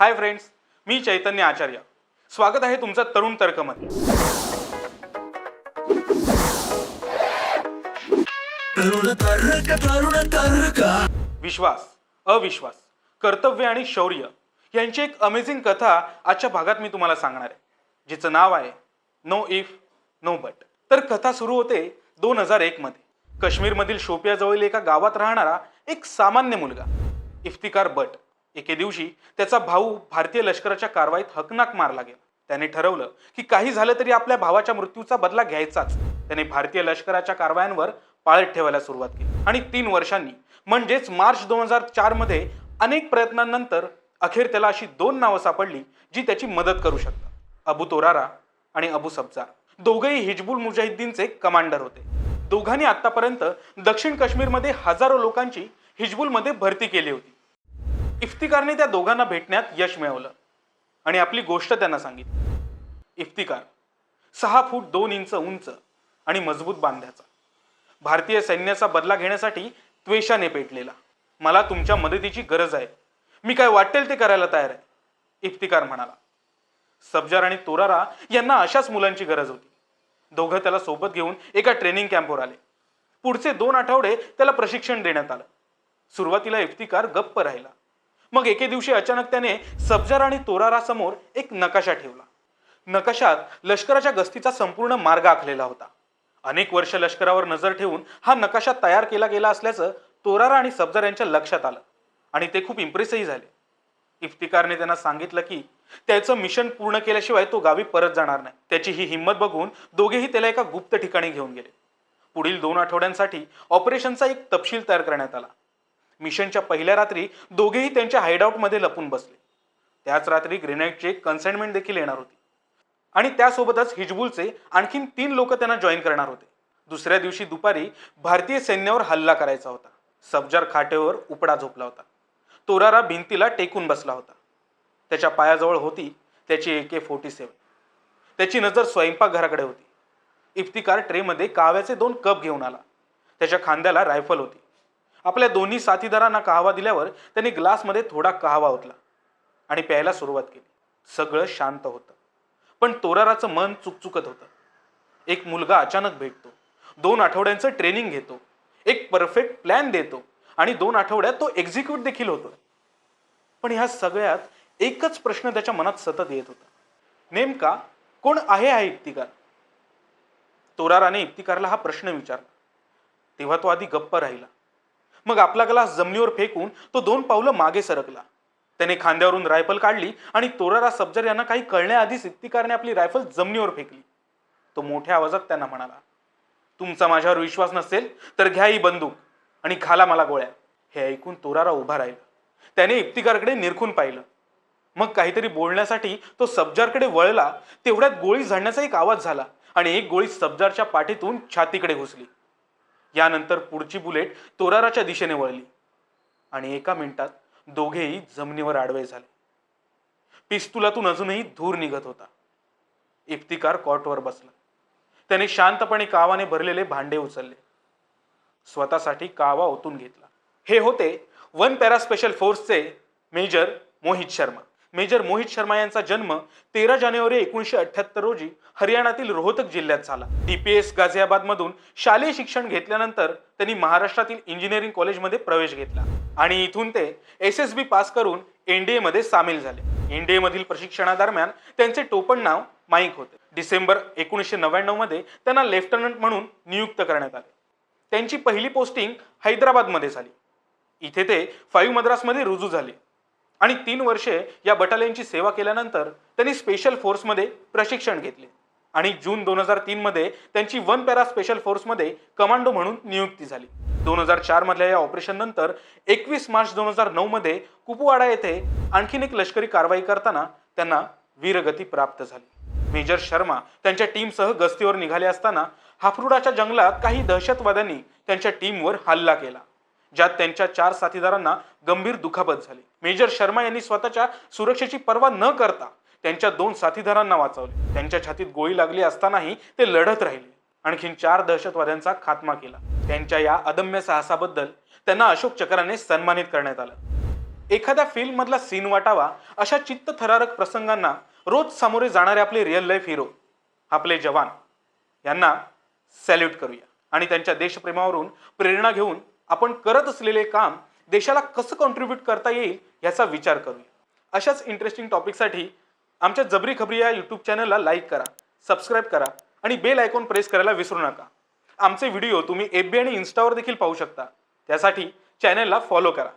Hi friends मी चैतन्य आचार्य. स्वागत आहे तुमचं तरुण तर्कमध्ये. विश्वास अविश्वास कर्तव्य आणि शौर्य यांची एक अमेझिंग कथा आजच्या भागात मी तुम्हाला सांगणार आहे जिचं नाव आहे नो इफ नो बट तर कथा सुरू होते दोन हजार एक मध्ये काश्मीरमधील शोपियाजवळील एका गावात राहणारा एक सामान्य मुलगा इफ्तिकार बट एके दिवशी त्याचा भाऊ भारतीय लष्कराच्या कारवाईत हकनाक मारला गेला त्याने ठरवलं की काही झालं तरी आपल्या भावाच्या मृत्यूचा बदला घ्यायचाच. त्याने भारतीय लष्कराच्या कारवायांवर पाळत ठेवायला सुरुवात केली. आणि तीन वर्षांनी म्हणजेच मार्च दोन हजार चारमध्ये अनेक प्रयत्नांनंतर अखेर त्याला अशी दोन नावं सापडली जी त्याची मदत करू शकतात. अबू तोरारा आणि अबू सब्जार दोघेही हिजबुल मुजाहिद्दीनचे कमांडर होते. दोघांनी आतापर्यंत दक्षिण काश्मीरमध्ये हजारो लोकांची हिजबुलमध्ये भरती केली होती. इफ्तिकारने त्या दोघांना भेटण्यात यश मिळवलं. आणि आपली गोष्ट त्यांना सांगितली. इफ्तिकार. सहा फूट दोन इंच उंच आणि मजबूत बांध्याचा. भारतीय सैन्याचा बदला घेण्यासाठी त्वेषाने पेटलेला. मला तुमच्या मदतीची गरज आहे. मी काय वाटेल ते करायला तयार आहे. इफ्तिकार म्हणाला. सब्जार आणि तोरारा यांना अशाच मुलांची गरज होती. दोघं त्याला सोबत घेऊन एका ट्रेनिंग कॅम्पवर आले. पुढचे दोन आठवडे त्याला प्रशिक्षण देण्यात आलं. सुरुवातीला इफ्तिकार गप्प राहिला. मग एके दिवशी अचानक त्याने सब्जार आणि तोरारासमोर एक नकाशा ठेवला. नकाशात लष्कराच्या गस्तीचा संपूर्ण मार्ग आखलेला होता. अनेक वर्ष लष्करावर नजर ठेवून हा नकाशा तयार केला गेला असल्याचं तोरारा आणि सब्जार यांच्या लक्षात आलं आणि ते खूप इम्प्रेसही झाले. इफ्तिकारने त्यांना सांगितलं की त्याचं मिशन पूर्ण केल्याशिवाय तो गावी परत जाणार नाही. त्याची ही हिंमत बघून दोघेही त्याला एका गुप्त ठिकाणी घेऊन गेले. पुढील दोन आठवड्यांसाठी ऑपरेशनचा एक तपशील तयार करण्यात आला. मिशनच्या पहिल्या रात्री दोघेही त्यांच्या हायडआउटमध्ये लपून बसले. त्याच रात्री ग्रेनाईटची एक कन्साइनमेंट देखील येणार होती. आणि त्यासोबतच हिजबुलचे आणखीन तीन लोक त्यांना जॉईन करणार होते. दुसऱ्या दिवशी दुपारी भारतीय सैन्यावर हल्ला करायचा होता. सब्जार खाटेवर उपडा झोपला होता. तोरारा भिंतीला टेकून बसला होता. त्याच्या पायाजवळ होती त्याची ए के फोर्टी सेवन त्याची नजर स्वयंपाकघराकडे होती. इफ्तिकार ट्रेमध्ये काव्याचे दोन कप घेऊन आला. त्याच्या खांद्याला रायफल होती. आपल्या दोन्ही साथीदारांना कहावा दिल्यावर त्यांनी ग्लासमध्ये थोडा कहावा ओतला आणि प्यायला सुरुवात केली. सगळं शांत होतं. पण तोराराचं मन चुकचुकत होतं. एक मुलगा अचानक भेटतो. दोन आठवड्यांचं ट्रेनिंग घेतो. एक परफेक्ट प्लॅन देतो आणि दोन आठवड्यात तो एक्झिक्यूट देखील होतो. पण ह्या सगळ्यात एकच प्रश्न त्याच्या मनात सतत येत होता. नेमका कोण आहे हा इफ्तिकार तोराराने इफ्तिकारला हा प्रश्न विचारला. तेव्हा तो आधी गप्प राहिला. मग आपला ग्लास जमिनीवर फेकून तो दोन पावलं मागे सरकला. त्याने खांद्यावरून रायफल काढली आणि तोरारा सब्जर यांना काही कळण्याआधीच इफ्तिकारने आपली रायफल जमिनीवर फेकली. तो मोठ्या आवाजात त्यांना म्हणाला तुमचा माझ्यावर विश्वास नसेल तर घ्या ही बंदूक आणि खाला मला गोळ्या. हे ऐकून तोरारा उभा राहिला. त्याने इफ्तिकारकडे निरखून पाहिलं. मग काहीतरी बोलण्यासाठी तो सब्जारकडे वळला तेवढ्यात गोळी झाडण्याचा एक आवाज झाला आणि एक गोळी सब्जारच्या पाठीतून छातीकडे घुसली. यानंतर पुढची बुलेट तोराराच्या दिशेने वळली. आणि एका मिनिटात दोघेही जमिनीवर आडवे झाले. पिस्तुलातून अजूनही धूर निघत होता. इफ्तिकार कॉटवर बसला. त्याने शांतपणे कावाने भरलेले भांडे उचलले. स्वतःसाठी कावा ओतून घेतला. हे होते वन पॅरा स्पेशल फोर्सचे मेजर मोहित शर्मा. मेजर मोहित शर्मा यांचा जन्म तेरा जानेवारी एकोणीसशे अठ्ठ्याहत्तर रोजी हरियाणातील रोहतक जिल्ह्यात झाला. डीपीएस गाझियाबाद मधून शालेय शिक्षण घेतल्यानंतर त्यांनी महाराष्ट्रातील इंजिनिअरिंग कॉलेजमध्ये प्रवेश घेतला आणि इथून ते एस एस बी पास करून एनडीए मध्ये सामील झाले. एनडीए मधील प्रशिक्षणादरम्यान त्यांचे टोपण नाव माईक होते. डिसेंबर एकोणीसशे नव्याण्णवमध्ये त्यांना लेफ्टनंट म्हणून नियुक्त करण्यात आले. त्यांची पहिली पोस्टिंग हैदराबादमध्ये झाली. इथे ते फाईव्ह मद्रासमध्ये रुजू झाले. आणि तीन वर्षे या बटालियनची सेवा केल्यानंतर त्यांनी स्पेशल फोर्समध्ये प्रशिक्षण घेतले. आणि जून दोन हजार तीनमध्ये त्यांची वन पॅरा स्पेशल फोर्समध्ये कमांडो म्हणून नियुक्ती झाली. दोन हजार चार मधल्या या ऑपरेशन नंतर एकवीस मार्च दोन हजार नऊ मध्ये कुपवाडा येथे आणखीन एक लष्करी कारवाई करताना त्यांना वीरगती प्राप्त झाली. मेजर शर्मा त्यांच्या टीमसह गस्तीवर निघाले असताना हाफरुडाच्या जंगलात काही दहशतवाद्यांनी त्यांच्या टीमवर हल्ला केला. ज्यात त्यांच्या चार साथीदारांना गंभीर दुखापत झाली. मेजर शर्मा यांनी स्वतःच्या सुरक्षेची पर्वा न करता त्यांच्या दोन साथीदारांना वाचवले. त्यांच्या छातीत गोळी लागली असतानाही ते लढत राहिले. आणखीन चार दहशतवाद्यांचा खात्मा केला. त्यांच्या या अदम्य साहसाबद्दल त्यांना अशोक चक्राने सन्मानित करण्यात आलं. एखाद्या फिल्ममधला सीन वाटावा अशा चित्तथरारक प्रसंगांना रोज सामोरे जाणारे आपले रिअल लाईफ हिरो आपले जवान यांना सॅल्यूट करूया. आणि त्यांच्या देशप्रेमावरून प्रेरणा घेऊन आपण करत असलेले काम देशाला कसं कॉन्ट्रीब्यूट करता येईल याचा विचार करूया. अशाच इंटरेस्टिंग टॉपिकसाठी आमच्या जबरी खबरी या यूट्यूब चॅनलला लाईक करा सबस्क्राईब करा आणि बेल आयकॉन प्रेस करायला विसरू नका. आमचे व्हिडिओ तुम्ही एफ बी आणि इन्स्टावर देखील पाहू शकता. त्यासाठी चॅनलला फॉलो करा.